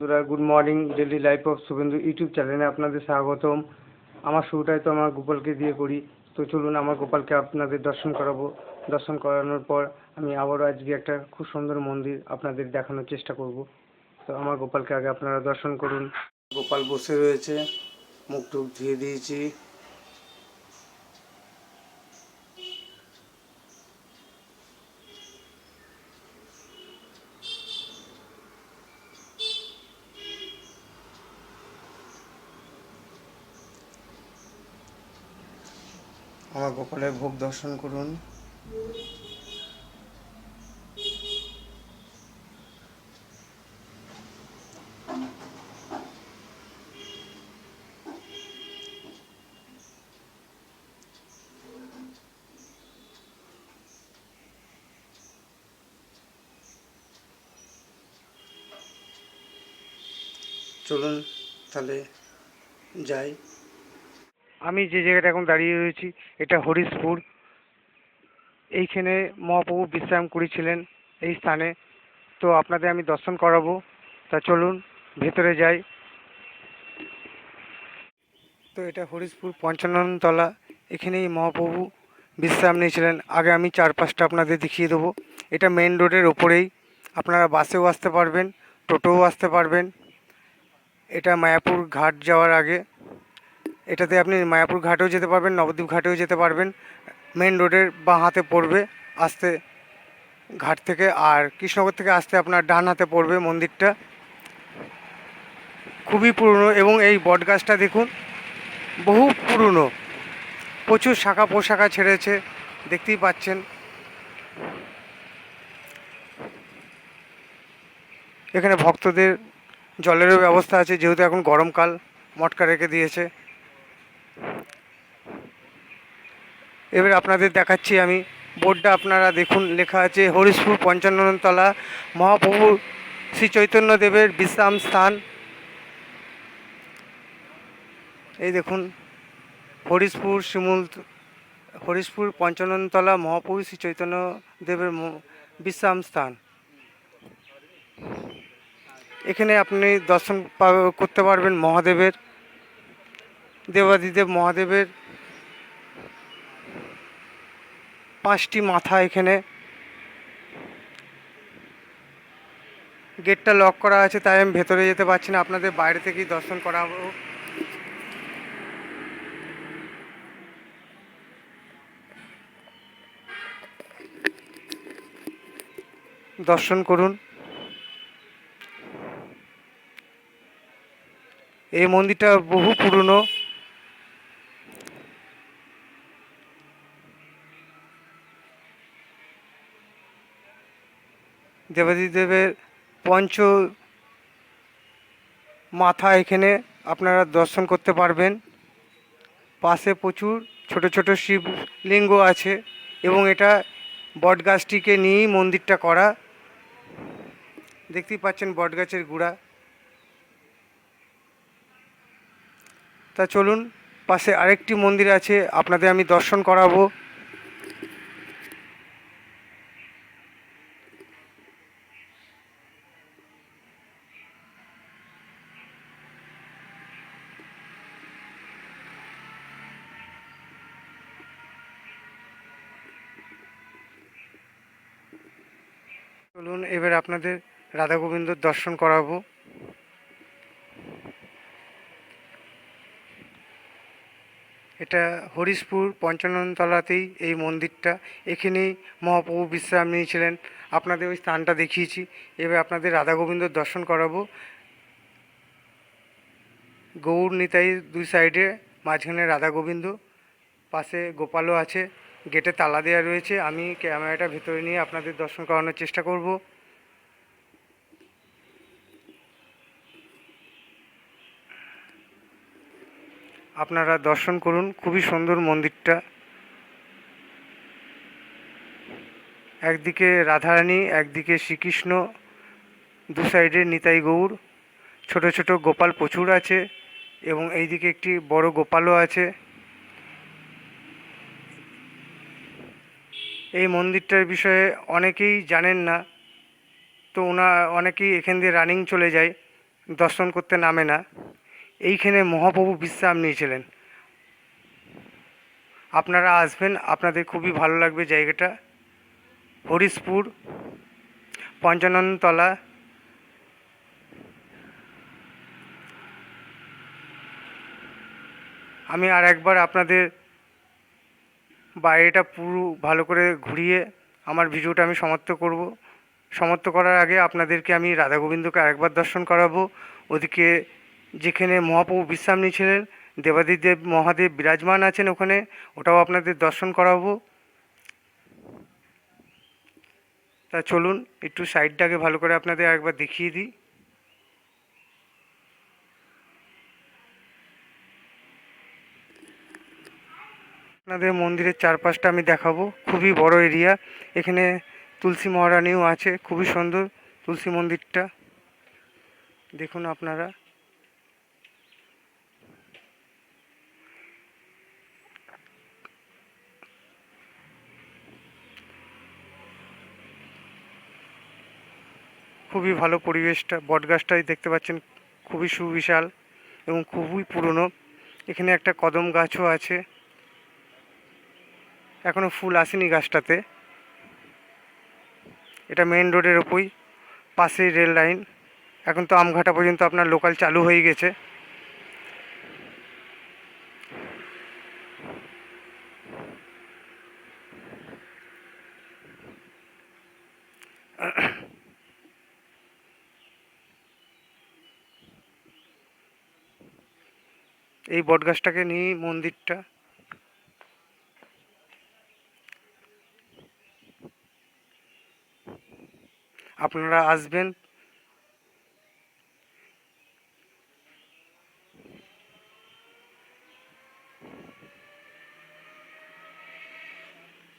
বন্ধুরা good morning daily life of Shuvendu YouTube চ্যানেলে আপনাদের স্বাগতম। আমার শুরুটাই তো আমার গোপালকে দিয়ে করি। তো চলুন আমার গোপালকে আপনাদের দর্শন করাবো। দর্শন করানোর পর আমি আবারও আজকে একটা খুব সুন্দর মন্দির আপনাদের দেখানোর চেষ্টা করব। তো আমার গোপালকে আগে আপনারা দর্শন করুন। গোপাল বসে রয়েছে। মুখ টুক ধুয়ে দিয়েছি। গোপালের ভোগ দর্শন করুন। চলুন তাহলে যাই। আমি যে জায়গাটা এখন দাঁড়িয়ে রয়েছি, এটা হরিশপুর। এইখানে মহাপ্রভু বিশ্রাম করেছিলেন এই স্থানে। তো আপনাদের আমি দর্শন করাবো। তা চলুন, ভেতরে যাই। তো এটা হরিশপুর পঞ্চাননতলা। এখানেই মহাপ্রভু বিশ্রাম নিয়েছিলেন। আগে আমি চার পাঁচটা আপনাদের দেখিয়ে দেবো। এটা মেন রোডের ওপরেই আপনারা বাসেও আসতে পারবেন, টোটোও আসতে পারবেন। এটা মায়াপুর ঘাট যাওয়ার আগে। এটাতে আপনি মায়াপুর ঘাটেও যেতে পারবেন, নবদ্বীপ ঘাটেও যেতে পারবেন। মেন রোডের বাঁ হাতে পড়বে আসতে ঘাট থেকে, আর কৃষ্ণনগর থেকে আসতে আপনার ডান হাতে পড়বে মন্দিরটা। খুবই পুরনো এবং এই বটগাছটা দেখুন, বহু পুরনো। প্রচুর শাখা পোশাখা ছেড়েছে, দেখতেই পাচ্ছেন। এখানে ভক্তদের জলেরও ব্যবস্থা আছে, যেহেতু এখন গরমকাল, মটকা রেখে দিয়েছে। এবার আপনাদের দেখাচ্ছি আমি বোর্ডটা, আপনারা দেখুন, লেখা আছে হরিশপুর পঞ্চান্নতলা, মহাপ্রভু শ্রী চৈতন্যদেবের বিশ্রাম স্থান। এই দেখুন, হরিশপুর শিমুল, হরিশপুর পঞ্চাননতলা, মহাপ্রভু শ্রী চৈতন্যদেবের ম- বিশ্রাম স্থান। এখানে আপনি দর্শন করতে পারবেন মহাদেবের, দেবাদিদেব মহাদেবের পাঁচটি মাথা এখানে। গেটটা লক করা আছে, তাই আমি ভেতরে যেতে পারছি না। আপনাদের বাইরে থেকেই দর্শন করাবো। দর্শন করুন। এই মন্দিরটা বহু পুরনো। দেবাদিদেবের পঞ্চ মাথা এখানে আপনারা দর্শন করতে পারবেন। পাশে প্রচুর ছোট ছোট শিবলিঙ্গ আছে এবং এটা বটগাছটিকে নিয়েই মন্দিরটা করা। দেখতেই পাচ্ছেন বটগাছের গুড়া। তা চলুন, পাশে আরেকটি মন্দির আছে, আপনাদের আমি দর্শন করাবো। চলুন, এবার আপনাদের রাধা গোবিন্দর দর্শন করাবো। এটা হরিশপুর পঞ্চাননতলাতেই এই মন্দিরটা। এখানেই মহাপ্রভু বিশ্রাম নিয়েছিলেন। আপনাদের ওই স্থানটা দেখিয়েছি। এবার আপনাদের রাধা গোবিন্দর দর্শন করাবো। গৌর নিতাই দুই সাইডে, মাঝখানে রাধা গোবিন্দ পাশে গোপালও আছে। গেটে তালা দেওয়া রয়েছে। আমি ক্যামেরাটা ভেতরে নিয়ে আপনাদের দর্শন করানোর চেষ্টা করব। আপনারা দর্শন করুন, খুবই সুন্দর মন্দিরটা। একদিকে রাধারানী, একদিকে শ্রীকৃষ্ণ, দু সাইডে নিতাই গৌর ছোট ছোট গোপাল প্রচুর আছে এবং এইদিকে একটি বড় গোপালও আছে। এই মন্দিরটার বিষয়ে অনেকেই জানেন না। তো ওনা অনেকেই এখান দিয়ে রানিং চলে যায়, দর্শন করতে নামে না। এইখানে মহাপ্রভু বিশ্রাম নিয়েছিলেন। আপনারা আসবেন, আপনাদের খুবই ভালো লাগবে জায়গাটা। হরিশপুর, পঞ্চাননতলা। আমি আর একবার আপনাদের বাইরেটা পুরো ভালো করে ঘুরিয়ে আমার ভিডিওটা আমি সমাপ্ত করব। সমাপ্ত করার আগে আপনাদেরকে আমি রাধা গোবিন্দকে আরেকবার দর্শন করাবো। ওদিকে যেখানে মহাপ্রভু বিশ্রাম নিয়েছিলেন দেবাদিদেব মহাদেব বিরাজমান আছেন ওখানে, ওটাও আপনাদের দর্শন করাবো। তা চলুন, একটু সাইডটাকে ভালো করে আপনাদের আরেকবার দেখিয়ে দিই। আপনাদের মন্দিরের চারপাশটা আমি দেখাবো। খুবই বড় এরিয়া। এখানে তুলসী মহারানীও আছে, খুবই সুন্দর তুলসী মন্দিরটা। দেখুন আপনারা। খুবই ভালো পরিবেশটা, বটগাছটাই দেখতে পাচ্ছেন, খুবই সুবিশাল এবং খুবই পুরনো। এখানে একটা কদম গাছও আছে। এখনও ফুল আসেনি গাছটাতে। এটা মেন রোডের ওপরই পাশেই রেল লাইন এখন তো আমঘাটা পর্যন্ত আপনার লোকাল চালু হয়ে গেছে। এই বটগাছটাকে নিয়েই মন্দিরটা। আপনারা আসবেন।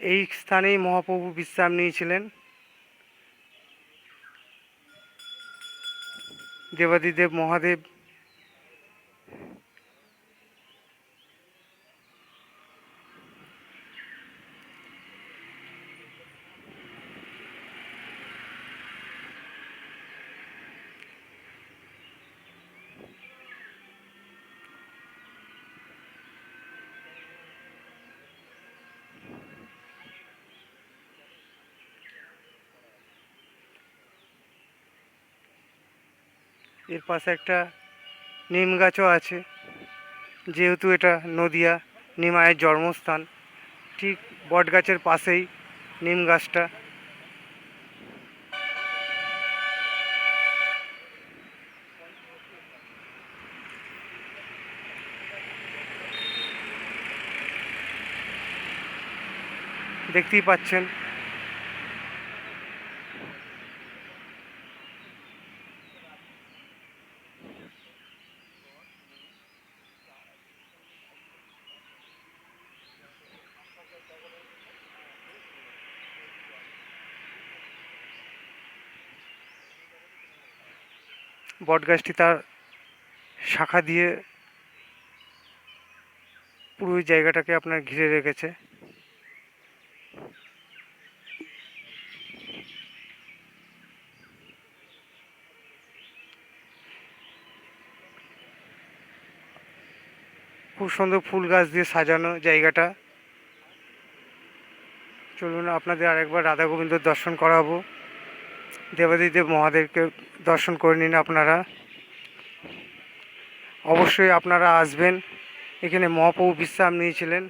এই স্থানেই মহাপ্রভু বিশ্রাম নিয়েছিলেন। দেবাদিদেব মহাদেব এর পাশে একটা নিম গাছও আছে। যেহেতু এটা নদিয়া নিমায়ের জন্মস্থান, ঠিক বট গাছের পাশেই নিম গাছটা। দেখতেই পাচ্ছেন বটগাছটি তার শাখা দিয়ে পুরো জায়গাটাকে আপনার ঘিরে রেখেছে। খুব সুন্দর ফুল গাছ দিয়ে সাজানো জায়গাটা। চলুন আপনাদের আরেকবার রাধা গোবিন্দ দর্শন করাবো। দেবাদিদেব মহাদেবকে দর্শন করে নিন আপনারা। অবশ্যই আপনারা আসবেন। এখানে মহাপ্রভু বিশ্রাম নিয়েছিলেন।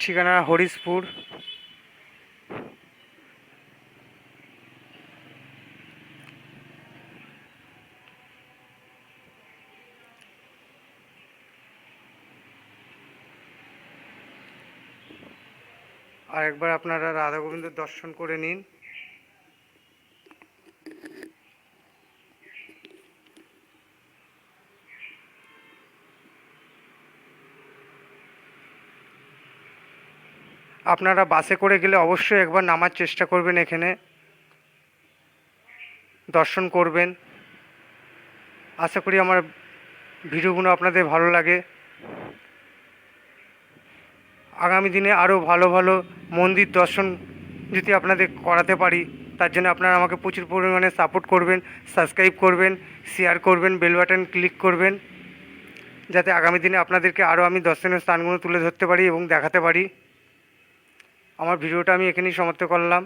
ঠিকানা হরিশপুর। আর একবার আপনারা রাধা গোবিন্দ দর্শন করে নিন। আপনারা বাসে করে গেলে অবশ্যই একবার নামার চেষ্টা করবেন এখানে। দর্শন করবেন। আশা করি আমার ভিডিওগুলো আপনাদের ভালো লাগে। আগামী দিনে আরও ভালো ভালো মন্দির দর্শন যদি আপনাদের করাতে পারি, তার জন্য আপনারা আমাকে প্রচুর পরিমাণে সাপোর্ট করবেন সাবস্ক্রাইব করবেন শেয়ার করবেন বেল বাটন ক্লিক করবেন, যাতে আগামী দিনে আপনাদেরকে আরও আমি দর্শনীয় স্থানগুলো তুলে ধরতে পারি এবং দেখাতে পারি। আমার ভিডিওটা আমি এখানেই সমাপ্ত করলাম।